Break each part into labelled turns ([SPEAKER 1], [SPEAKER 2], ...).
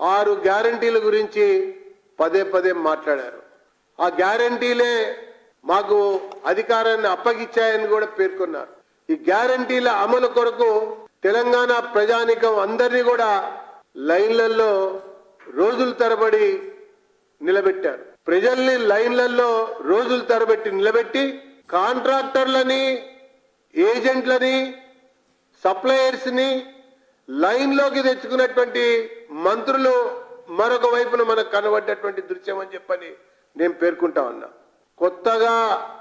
[SPEAKER 1] ఆరు గ్యారంటీల గురించి పదే పదే మాట్లాడారు. ఆ గ్యారంటీలే మాకు అధికారాన్ని అప్పగిచ్చాయని కూడా పేర్కొన్నారు. ఈ గ్యారంటీల అమలు కొరకు తెలంగాణ ప్రజానికం అందరినీ కూడా లైన్లలో రోజుల తరబడి నిలబెట్టారు. ప్రజల్ని లైన్లలో రోజుల తరబెట్టి నిలబెట్టి కాంట్రాక్టర్లని ఏజెంట్లని సప్లయర్స్ లైన్లోకి లైన్లోకి తెచ్చుకున్నటువంటి మంత్రులు మరొక వైపున మనకు కనబడ్డటువంటి దృశ్యం అని చెప్పని నేను పేర్కొంటా ఉన్నా. కొత్తగా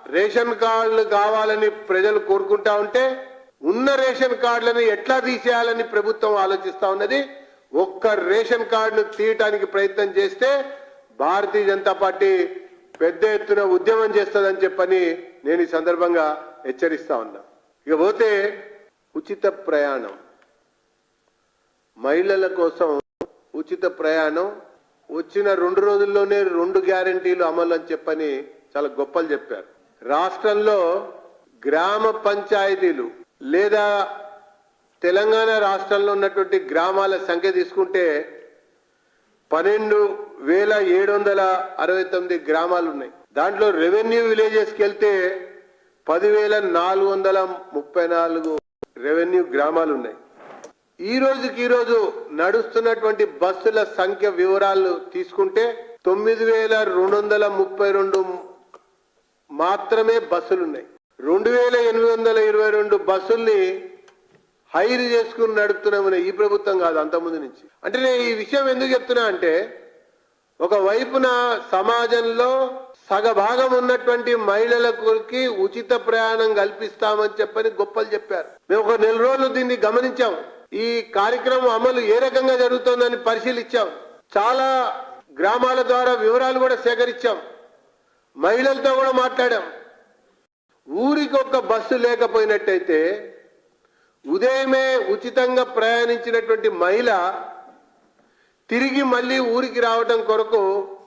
[SPEAKER 1] రేషన్ కార్డులు కావాలని ప్రజలు కోరుకుంటా ఉంటే ఉన్న రేషన్ కార్డులను ఎట్లా తీసేయాలని ప్రభుత్వం ఆలోచిస్తా ఉన్నది? ఒక్క రేషన్ కార్డును తీయటానికి ప్రయత్నం చేస్తే భారతీయ జనతా పార్టీ పెద్ద ఎత్తున ఉద్యమం చేస్తుందని చెప్పని నేను ఈ సందర్భంగా హెచ్చరిస్తా ఉన్నా. ఇకపోతే ఉచిత ప్రయాణం. మహిళల కోసం ఉచిత ప్రయాణం. వచ్చిన రెండు రోజుల్లోనే రెండు గ్యారంటీలు అమలు అని చెప్పని చాలా గొప్పలు చెప్పారు. రాష్ట్రంలో గ్రామ పంచాయతీలు లేదా తెలంగాణ రాష్ట్రంలో ఉన్నటువంటి గ్రామాల సంఖ్య తీసుకుంటే పన్నెండు వేల ఏడు వందల అరవై తొమ్మిది గ్రామాలు ఉన్నాయి. దాంట్లో రెవెన్యూ విలేజెస్కి వెళ్తే పదివేల నాలుగు వందల ముప్పై నాలుగు రెవెన్యూ గ్రామాలు ఉన్నాయి. ఈ రోజుకి ఈ రోజు నడుస్తున్నటువంటి బస్సుల సంఖ్య వివరాలు తీసుకుంటే తొమ్మిది వేల రెండు వందల ముప్పై రెండు మాత్రమే బస్సులు ఉన్నాయి రెండు వేల ఎనిమిది వందల ఇరవై రెండు బస్సుల్ని హైర్ చేసుకుని నడుపుతున్నామని ఈ ప్రభుత్వం కాదు అంతకుముందు నుంచి. అంటే నేను ఈ విషయం ఎందుకు చెప్తున్నా అంటే ఒక వైపున సమాజంలో సగభాగం ఉన్నటువంటి మహిళలకి ఉచిత ప్రయాణం కల్పిస్తామని చెప్పని గొప్పలు చెప్పారు. మేము ఒక నెల రోజులు దీన్ని గమనించాము. ఈ కార్యక్రమం అమలు ఏ రకంగా జరుగుతుందని పరిశీలించాం. చాలా గ్రామాల ద్వారా వివరాలు కూడా సేకరించాం. మహిళలతో కూడా మాట్లాడాం. ఊరికి ఒక బస్సు లేకపోయినట్టయితే ఉదయమే ఉచితంగా ప్రయాణించినటువంటి మహిళ తిరిగి మళ్ళీ ఊరికి రావడం కొరకు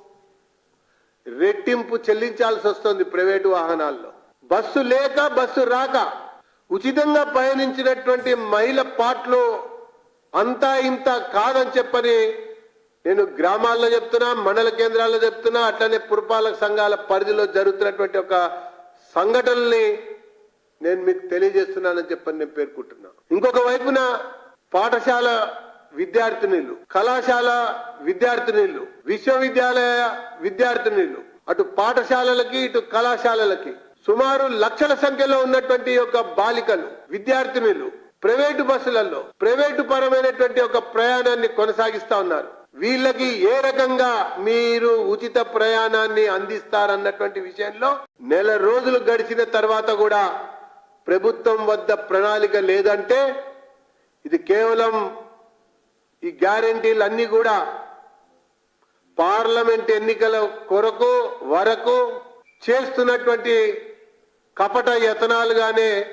[SPEAKER 1] రెట్టింపు చెల్లించాల్సి వస్తుంది ప్రైవేటు వాహనాల్లో. బస్సు లేక బస్సు రాక ఉచితంగా పయనించినటువంటి మహిళ పాటలు అంతా ఇంత కాదని చెప్పని నేను గ్రామాల్లో చెప్తున్నా మండల కేంద్రాల్లో చెప్తున్నా అట్లనే పురపాలక సంఘాల పరిధిలో జరుగుతున్నటువంటి ఒక సంఘటనల్ని నేను మీకు తెలియజేస్తున్నానని చెప్పని నేను పేర్కొంటున్నా. ఇంకొక వైపున పాఠశాల విద్యార్థినిలు కళాశాల విద్యార్థినిలు విశ్వవిద్యాలయ విద్యార్థినిలు అటు పాఠశాలలకి ఇటు కళాశాలలకి సుమారు లక్షల సంఖ్యలో ఉన్నటువంటి యొక్క బాలికలు విద్యార్థినులు ప్రైవేటు బస్సులలో ప్రైవేటు పరమైనటువంటి ఒక ప్రయాణాన్ని కొనసాగిస్తా ఉన్నారు. వీళ్ళకి ఏ రకంగా మీరు ఉచిత ప్రయాణాన్ని అందిస్తారన్నటువంటి విషయంలో నెల రోజులు గడిచిన తర్వాత కూడా ప్రభుత్వం వద్ద ప్రణాళిక లేదంటే ఇది కేవలం ఈ గ్యారంటీలు అన్ని కూడా పార్లమెంట్ ఎన్నికల కొరకు వరకు చేస్తున్నటువంటి కపట యతనాలుగానే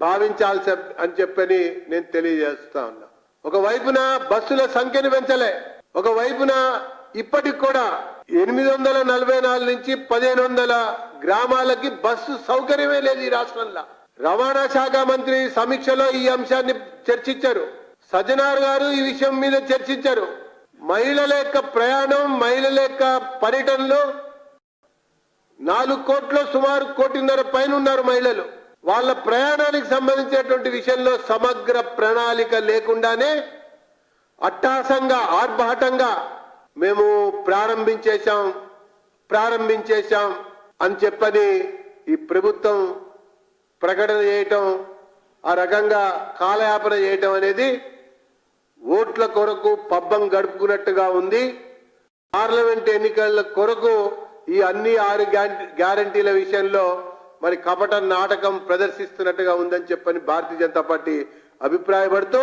[SPEAKER 1] భావించాల్సి అని చెప్పని నేను తెలియజేస్తా ఉన్నా. ఒక వైపున బస్సుల సంఖ్యను పెంచలే ఒకవైపున ఇప్పటికి కూడా ఎనిమిది వందల నలభై నాలుగు నుంచి పదిహేను వందల గ్రామాలకి బస్సు సౌకర్యమే లేదు ఈ రాష్ట్రంలో. రవాణా శాఖ మంత్రి సమీక్షలో ఈ అంశాన్ని చర్చించారు. సజ్జనార్ గారు ఈ విషయం మీద చర్చించారు. మహిళల యొక్క ప్రయాణం మహిళల యొక్క పర్యటనలో నాలుగు కోట్ల సుమారు కోటిన్నర పైన ఉన్నారు మహిళలు. వాళ్ళ ప్రయాణానికి సంబంధించినటువంటి విషయంలో సమగ్ర ప్రణాళిక లేకుండానే అట్టాసంగా ఆర్భాటంగా మేము ప్రారంభించేశాం ప్రారంభించేశాం అని చెప్పని ఈ ప్రభుత్వం ప్రకటన చేయటం ఆ రకంగా కాలయాపన చేయటం అనేది ఓట్ల కొరకు పబ్బం గడుపుకున్నట్టుగా ఉంది. పార్లమెంట్ ఎన్నికల కొరకు ఈ అన్ని ఆరు గ్యారంటీల విషయంలో మరి కపట నాటకం ప్రదర్శిస్తున్నట్టుగా ఉందని చెప్పని భారతీయ జనతా పార్టీ అభిప్రాయపడుతూ